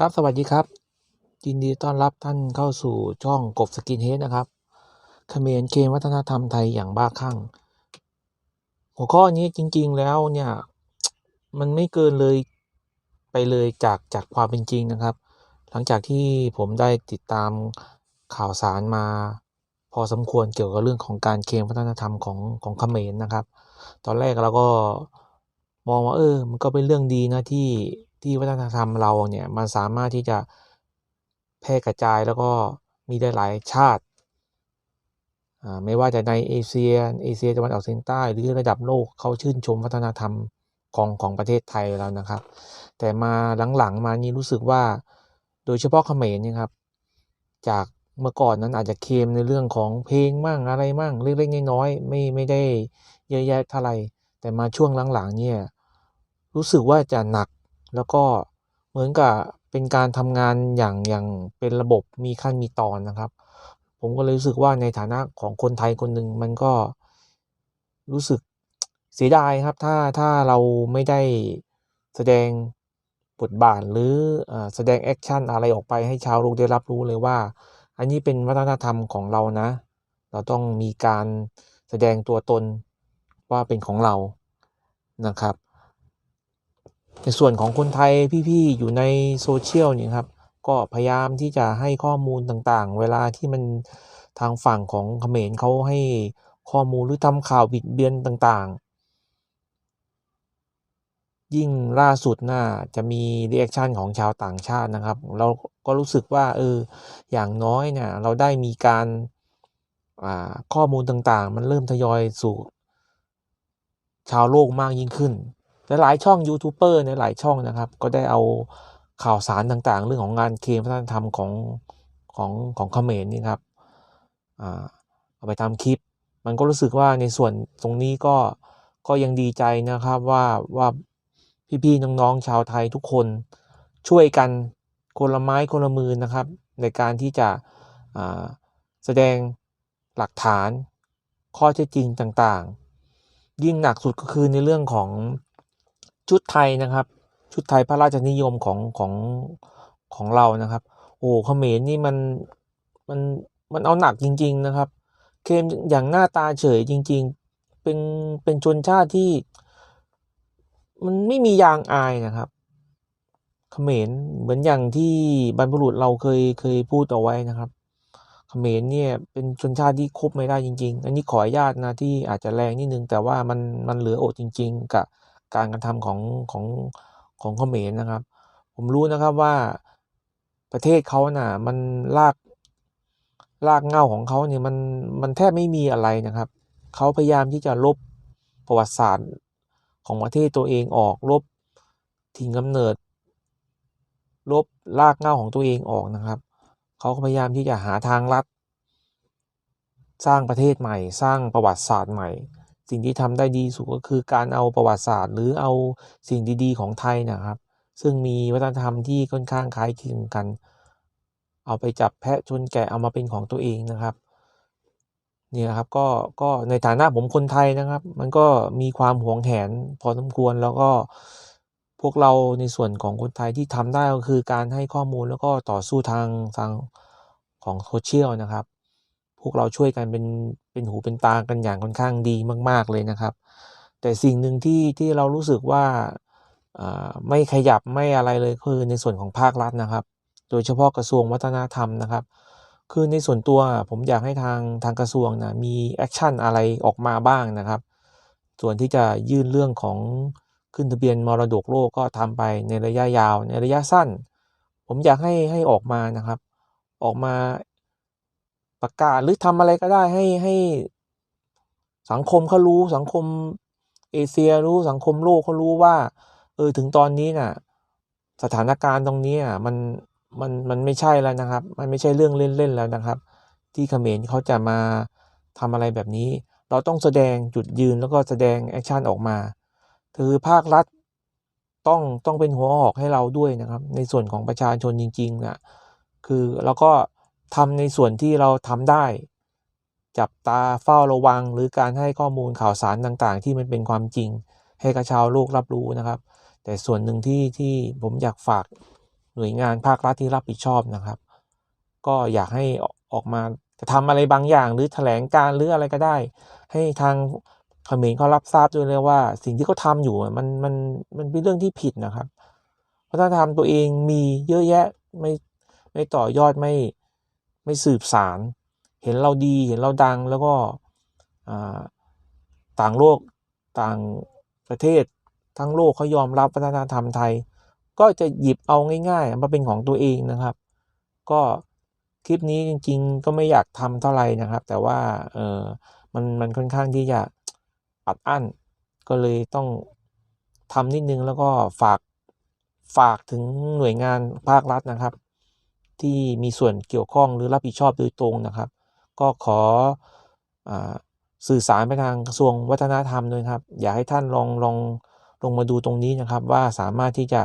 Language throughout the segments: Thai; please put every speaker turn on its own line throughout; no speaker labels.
ครับสวัสดีครับ ยินดีต้อนรับท่านเข้าสู่ช่องกบสกินเฮดนะครับเขมรเกมวัฒนธรรมไทยอย่างบ้าคลั่ง หัวข้อนี้จริง ๆแล้วเนี่ย มันไม่เกินเลยไปเลยจากจากความเป็นจริงนะครับ หลังจากที่ผมได้ติดตามข่าวสารมา พอสมควรเกี่ยวกับเรื่องของการเคมวัฒนธรรมของของเขมรนะครับ ตอนแรกเราก็มองว่าเออ มันก็เป็นเรื่องดีนะที่ ที่วัฒนธรรมเราเนี่ยมันสามารถที่จะแพร่กระจายแล้วก็มีได้หลายชาติอ่าไม่ว่าจะในเอเชียเอเชียตะวันออกเฉียงใต้หรือระดับโลกเขาชื่นชมวัฒนธรรมของของประเทศไทยเรานะครับ แต่มาหลังๆมานี้รู้สึกว่าโดยเฉพาะเขมรเนี่ยครับ จากเมื่อก่อนนั้นอาจจะเคลมในเรื่องของเพลงมั่งอะไรมั่งเล็กๆน้อยๆไม่ไม่ได้เยอะแยะเท่าไหร่แต่มาช่วงหลังๆเนี่ยรู้สึกว่าจะหนัก แล้วก็เหมือนกับเป็นการทำงานอย่างอย่างเป็นระบบมีขั้นมีตอนนะครับ ผมก็เลยรู้สึกว่าในฐานะของคนไทยคนหนึ่งมันก็รู้สึกเสียดายครับ ถ้าถ้าเราไม่ได้แสดงบทบาทหรืออแสดงแอคชั่นอะไรออกไปให้ชาวโลกได้รับรู้เลยว่า อันนี้เป็นวัฒนธรรมของเรานะ เราต้องมีการแสดงตัวตนว่าเป็นของเรานะครับ ในส่วนของคนไทยพี่ๆอยู่ในโซเชียลเนี่ยครับก็พยายามที่จะให้ข้อมูลต่างๆ เวลาที่มันทางฝั่งของเขมรเขาให้ข้อมูลหรือทำข่าวบิดเบือนต่างๆ ยิ่งล่าสุดน่าจะมีรีแอคชั่นของชาวต่างชาตินะครับ เราก็รู้สึกว่าเอออย่างน้อยเนี่ยเราได้มีการข้อมูลต่างๆ มันเริ่มทยอยสู่ชาวโลกมากยิ่งขึ้น หลายช่องยูทูบเบอร์ในหลายช่องนะครับ ก็ได้เอาข่าวสารต่างๆ เรื่องของงานเคมวัฒนธรรมของของของเขมรนี่ครับเอาไปทำคลิป มันก็รู้สึกว่าในส่วนตรงนี้ก็ก็ยังดีใจนะครับว่าว่าพี่ๆน้องๆชาวไทยทุกคนช่วยกันคนละไม้คนละมือนะครับ ในการที่จะแสดงหลักฐานข้อเท็จจริงต่างๆ ยิ่งหนักสุดก็คือในเรื่องของ ชุดไทยนะครับ ชุดไทยพระราชนิยมของของของเรานะครับ โอ้เขมรนี่มันมันมันเอาหนักจริง ๆนะครับ เคมอย่างหน้าตาเฉยจริง ๆ เป็นเป็นชนชาติที่ มันไม่มียางอายนะครับเขมรเหมือนอย่างที่บรรพบุรุษเราเคยเคยพูดเอาไว้นะครับเขมรเนี่ยเป็นชนชาติที่คบไม่ได้จริง ๆ อันนี้ขออนุญาตนะที่อาจจะแรงนิดนึง แต่ว่ามันมันเหลืออดจริง ๆ กับ การกระทำของของของเขมรนะครับ ผมรู้นะครับว่าประเทศเขาน่ะมันลากลากเงาของเขาเนี่ยมันมันแทบไม่มีอะไรนะครับเขาพยายามที่จะลบประวัติศาสตร์ของประเทศตัวเองออกลบถิ่นกำเนิด ลบลากเงาของตัวเองออกนะครับเขาพยายามที่จะหาทางลัด สร้างประเทศใหม่ สร้างประวัติศาสตร์ใหม่ สิ่งที่ทำได้ดีสุดก็คือการเอาประวัติศาสตร์ หรือเอาสิ่งดีๆ ของไทยนะครับ ซึ่งมีวัฒนธรรมที่ค่อนข้างคล้ายคลึงกัน เอาไปจับแพะชนแกะเอามาเป็นของตัวเองนะครับนี่นะครับก็ก็ในฐานะผมคนไทยนะครับ มันก็มีความหวงแหนพอสมควรแล้วก็พวกเราในส่วนของคนไทยที่ทำได้ก็คือการให้ข้อมูลแล้วก็ต่อสู้ทางทางของโซเชียลนะครับ วกเราช่วยกันเป็นเป็นหูเป็นตากันอย่างค่อนข้างดีมาก ๆเลยนะครับ แต่สิ่งหนึ่งที่ที่เรารู้สึกว่าไม่ขยับไม่อะไรเลยคือในส่วนของภาครัฐนะครับ โดยเฉพาะกระทรวงวัฒนธรรมนะครับ คือในส่วนตัวผมอยากให้ทางทางกระทรวงนะมีแอคชั่นอะไรออกมาบ้างนะครับ ส่วนที่จะยื่นเรื่องของขึ้นทะเบียนมรดกโลกก็ทำไปในระยะยาว ในระยะสั้น ผมอยากให้ให้ออกมานะครับ ออกมา ประกาศหรือทำอะไรก็ได้ให้ให้สังคมเขารู้สังคมเอเชียรู้สังคมโลกเขารู้ว่า เออถึงตอนนี้น่ะ สถานการณ์ตรงนี้อะมันมันมันไม่ใช่แล้วนะครับ มันไม่ใช่เรื่องเล่นๆแล้วนะครับ ที่เขมรเขาจะมาทำอะไรแบบนี้ เราต้องแสดงจุดยืนแล้วก็แสดงแอคชั่นออกมาคือภาครัฐต้องต้องเป็นหัวหอกให้เราด้วยนะครับ ในส่วนของประชาชนจริงๆนะคือแล้วก็ ทำในส่วนที่เราทำได้ จับตาเฝ้าระวัง หรือการให้ข้อมูลข่าวสารต่างๆ ที่มันเป็นความจริง ให้กระชาวโลกรับรู้นะครับ แต่ส่วนหนึ่งที่ที่ผมอยากฝากหน่วยงานภาครัฐที่รับผิดชอบนะครับ ก็อยากให้ออกมาจะทำอะไรบางอย่างหรือแถลงการหรืออะไรก็ได้ ให้ทางเขมรเขารับทราบด้วยเลยว่า สิ่งที่เขาทำอยู่มันมันมันเป็นเรื่องที่ผิดนะครับวัฒนธรรมตัวเองมีเยอะแยะไม่ไม่ต่อยอดไม่ ไม่สืบสาร เห็นเราดีเห็นเราดังแล้วก็ต่างโลกต่างประเทศ ทั้งโลกเขายอมรับวัฒนธรรมไทย ก็จะหยิบเอาง่ายๆ มาเป็นของตัวเองนะครับ ก็คลิปนี้จริง ๆ ก็ไม่อยากทำเท่าไหร่นะครับ แต่ว่าเออมันมันค่อนข้างที่จะอัดอั้น ก็เลยต้องทำนิดนึงแล้วก็ฝากฝากถึงหน่วยงานภาครัฐนะครับ ที่มีส่วนเกี่ยวข้องหรือรับผิดชอบโดยตรงนะครับ ก็ขออสื่อสารไปทางกระทรวงวัฒนธรรมด้วยครับ อยากให้ท่านลองลองลงมาดูตรงนี้นะครับ ว่าสามารถที่จะ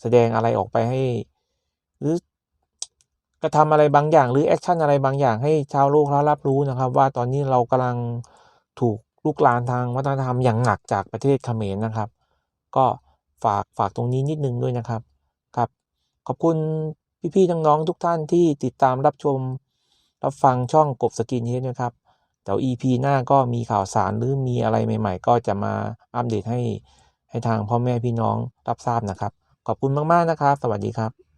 แสดงอะไรออกไปให้ หรือกระทำอะไรบางอย่าง หรือแอคชั่นอะไรบางอย่างให้ชาวโลกเขารับรู้นะครับ ว่าตอนนี้เรากำลังถูกลุกลานทางวัฒนธรรมอย่างหนักจากประเทศเขมรนะครับ ก็ฝากฝากตรงนี้นิดนึงด้วยนะครับครับ ขอบคุณ พี่ๆน้องๆทุกท่านที่ติดตามรับชม รับฟังช่องกบสกินเฮดนะครับเดี๋ยว EP หน้าก็มีข่าวสารหรือมีอะไรใหม่ ๆ ก็จะมาอัปเดตให้ให้ทางพ่อแม่พี่น้องรับทราบนะครับ ขอบคุณมากๆนะครับ สวัสดีครับ